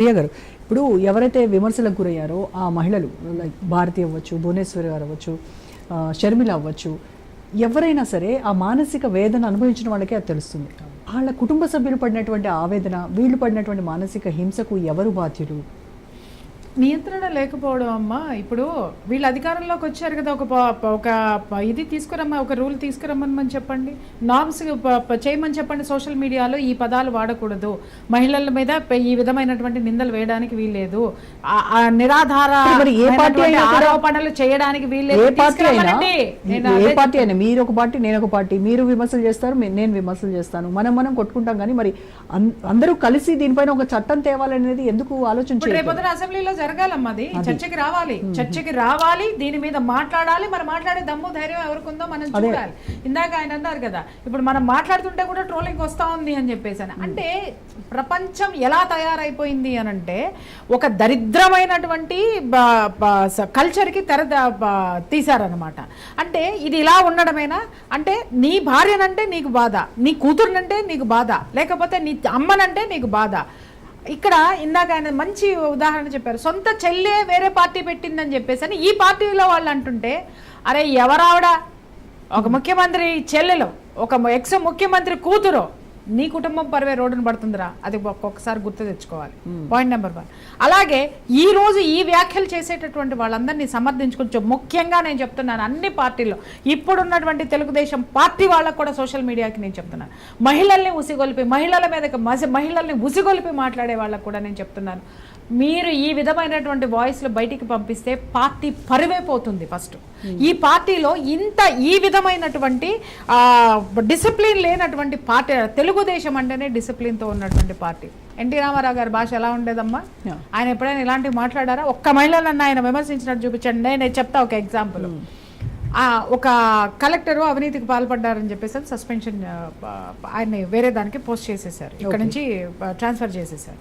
ప్రియ గారు ఇప్పుడు ఎవరైతే విమర్శలకు గురయ్యారో ఆ మహిళలు లైక్ భారతి అవ్వచ్చు భువనేశ్వరి గారు అవ్వచ్చు షర్మిల అవ్వచ్చు ఎవరైనా సరే ఆ మానసిక వేదన అనుభవించిన వాళ్ళకే అది తెలుస్తుంది. వాళ్ళ కుటుంబ సభ్యులు పడినటువంటి ఆవేదన వీళ్ళు పడినటువంటి మానసిక హింసకు ఎవరు బాధ్యులు? నియంత్రణ లేకపోవడం అమ్మా ఇప్పుడు వీళ్ళు అధికారంలోకి వచ్చారు కదా ఒక ఒక ఇది తీసుకురమ్మా ఒక రూల్ తీసుకురమ్మని చెప్పండి. నార్మ్స్ చేయమని చెప్పండి సోషల్ మీడియాలో ఈ పదాలు వాడకూడదు. మహిళల మీద ఈ విధమైనటువంటి నిందలు వేయడానికి వీల్లేదు. నిరాధార ఆరోపణలు చేయడానికి వీల్లేదు. ఏ పార్టీ అయినా మీరు ఒక పార్టీ నేను ఒక పార్టీ మీరు విమర్శలు చేస్తారు నేను విమర్శలు చేస్తాను. మనం మనం కొట్టుకుంటాం కానీ మరి అందరూ కలిసి దీనిపైన ఒక చట్టం తేవాలనేది ఎందుకు? రేపొద్దున అసెంబ్లీలో జరగాలమ్మా అది. చర్చకి రావాలి. చర్చకి రావాలి దీని మీద మాట్లాడాలి మరి మాట్లాడే దమ్ము ధైర్యం ఎవరికి ఉందో మనం చూడాలి. ఇందాక ఆయన అన్నారు కదా ఇప్పుడు మనం మాట్లాడుతుంటే కూడా ట్రోలింగ్ వస్తా ఉంది అని చెప్పేసి అని. అంటే ప్రపంచం ఎలా తయారైపోయింది అని అంటే ఒక దరిద్రమైనటువంటి కల్చర్కి తెర తీశారనమాట అంటే ఇది ఇలా ఉండడమేనా? అంటే నీ భార్యనంటే నీకు బాధ నీ కూతురునంటే నీకు బాధ లేకపోతే నీ అమ్మనంటే నీకు బాధ. ఇక్కడ ఇందాక ఆయన మంచి ఉదాహరణ చెప్పారు. సొంత చెల్లె వేరే పార్టీ పెట్టిందని చెప్పేసి అని ఈ పార్టీలో వాళ్ళు అంటుంటే అరే ఎవరావిడ? ఒక ముఖ్యమంత్రి చెల్లెలో ఒక ఎక్స్ ముఖ్యమంత్రి కూతురు నీ కుటుంబం పరువే రోడ్డును పడుతుందిరా. అది ఒక్కొక్కసారి గుర్తు తెచ్చుకోవాలి. పాయింట్ నెంబర్ వన్ అలాగే ఈ రోజు ఈ వ్యాఖ్యలు చేసేటటువంటి వాళ్ళందరినీ సమర్థించుకోవచ్చు ముఖ్యంగా నేను చెప్తున్నాను అన్ని పార్టీల్లో. ఇప్పుడున్నటువంటి తెలుగుదేశం పార్టీ వాళ్ళకు కూడా సోషల్ మీడియాకి నేను చెప్తున్నాను. మహిళల్ని ఉసిగొల్పి మహిళల మీద మహిళల్ని ఉసిగొల్పి మాట్లాడే వాళ్ళకు కూడా నేను చెప్తున్నాను. మీరు ఈ విధమైనటువంటి వాయిస్లు బయటికి పంపిస్తే పార్టీ పరువైపోతుంది ఫస్ట్ ఈ పార్టీలో ఇంత ఈ విధమైనటువంటి డిసిప్లిన్ లేనటువంటి పార్టీ తెలుగుదేశం అంటేనే డిసిప్లిన్తో ఉన్నటువంటి పార్టీ. ఎన్టీ రామారావు గారి భాష ఎలా ఉండేదమ్మా. ఆయన ఎప్పుడైనా ఇలాంటివి మాట్లాడారా? ఒక్క మహిళలన్న ఆయన విమర్శించినట్టు చూపించండి. నేను చెప్తా ఒక ఎగ్జాంపుల్ ఆ, ఒక కలెక్టరు అవినీతికి పాల్పడ్డారని చెప్పేసి సస్పెన్షన్ ఆయన్ని వేరే దానికి పోస్ట్ చేసేసారు ఇక్కడ నుంచి ట్రాన్స్ఫర్ చేసేసారు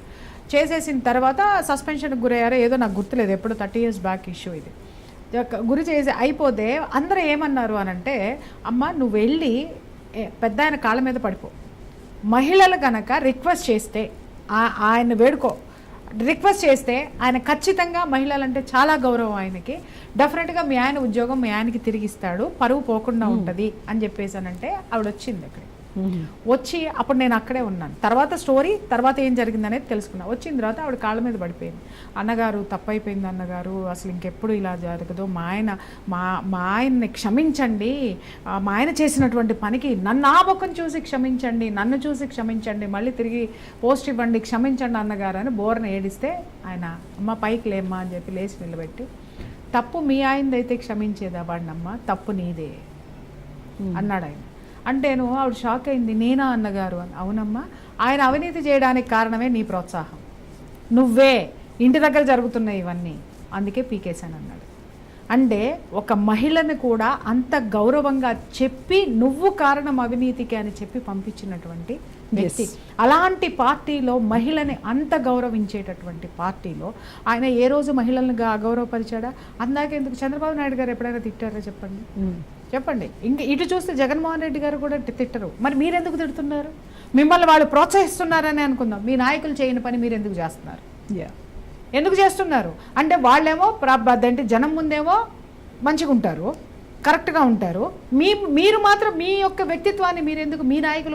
చేసేసిన తర్వాత సస్పెన్షన్కి గురయ్యారో ఏదో నాకు గుర్తులేదు. ఎప్పుడు థర్టీ ఇయర్స్ బ్యాక్ ఇష్యూ ఇది. గురి చేసి అయిపోతే అందరూ ఏమన్నారు అని అంటే అమ్మ నువ్వు వెళ్ళి పెద్ద ఆయన కాళ్ళ మీద పడిపో. మహిళలు కనుక రిక్వెస్ట్ చేస్తే ఆయన వేడుకో రిక్వెస్ట్ చేస్తే ఆయన ఖచ్చితంగా మహిళలంటే చాలా గౌరవం ఆయనకి. డెఫినెట్గా మీ ఆయన ఉద్యోగం మీ ఆయనకి తిరిగిస్తాడు పరువు పోకుండా ఉంటుంది అని చెప్పేసానంటే ఆవిడ వచ్చింది అక్కడ వచ్చి అప్పుడు నేను అక్కడే ఉన్నాను. తర్వాత స్టోరీ తర్వాత ఏం జరిగింది అనేది తెలుసుకున్నా. వచ్చిన తర్వాత ఆవిడ కాళ్ళ మీద పడిపోయింది. అన్నగారు తప్పైపోయింది అన్నగారు అసలు ఇంకెప్పుడు ఇలా జరగదు. మా ఆయన మా మా ఆయన్ని క్షమించండి. మా ఆయన చేసినటువంటి పనికి నన్ను ఆ ముఖం చూసి క్షమించండి నన్ను చూసి క్షమించండి మళ్ళీ తిరిగి పోస్ట్ ఇవ్వండి క్షమించండి అన్నగారు అని బోర్న ఏడిస్తే ఆయన అమ్మ పైకి లేమ్మా అని చెప్పి లేచి నిలబెట్టి తప్పు మీ ఆయనదైతే క్షమించేదా వాడినమ్మ? తప్పు నీదే అన్నాడు ఆయన అంటేను ఆవిడ షాక్ అయింది. నేనా అన్నగారు అని. అవునమ్మా. ఆయన అవినీతి చేయడానికి కారణమే నీ ప్రోత్సాహం. నువ్వే ఇంటి దగ్గర జరుగుతున్నాయి ఇవన్నీ. అందుకే పీకేశాను అన్నాడు. అంటే ఒక మహిళని కూడా అంత గౌరవంగా చెప్పి నువ్వు కారణం అవినీతికి అని చెప్పి పంపించినటువంటి వ్యక్తి. అలాంటి పార్టీలో మహిళని అంత గౌరవించేటటువంటి పార్టీలో ఆయన ఏ రోజు మహిళల్ని గా- అగౌరవపరిచాడా అందాక ఎందుకు చంద్రబాబు నాయుడు గారు ఎప్పుడైనా తిట్టారా చెప్పండి? చెప్పండి. ఇంక ఇటు చూస్తే జగన్మోహన్ రెడ్డి గారు కూడా తిట్టరు. మరి మీరెందుకు తిడుతున్నారు? మిమ్మల్ని వాళ్ళు ప్రోత్సహిస్తున్నారని అనుకుందాం. మీ నాయకులు చేయని పని మీరు ఎందుకు చేస్తున్నారు? యా ఎందుకు చేస్తున్నారు? అంటే వాళ్ళేమో అంటే జనం ముందేమో మంచిగా ఉంటారు కరెక్ట్గా ఉంటారు. మీ మీరు మాత్రం మీ యొక్క వ్యక్తిత్వాన్ని మీరు ఎందుకు మీ నాయకులు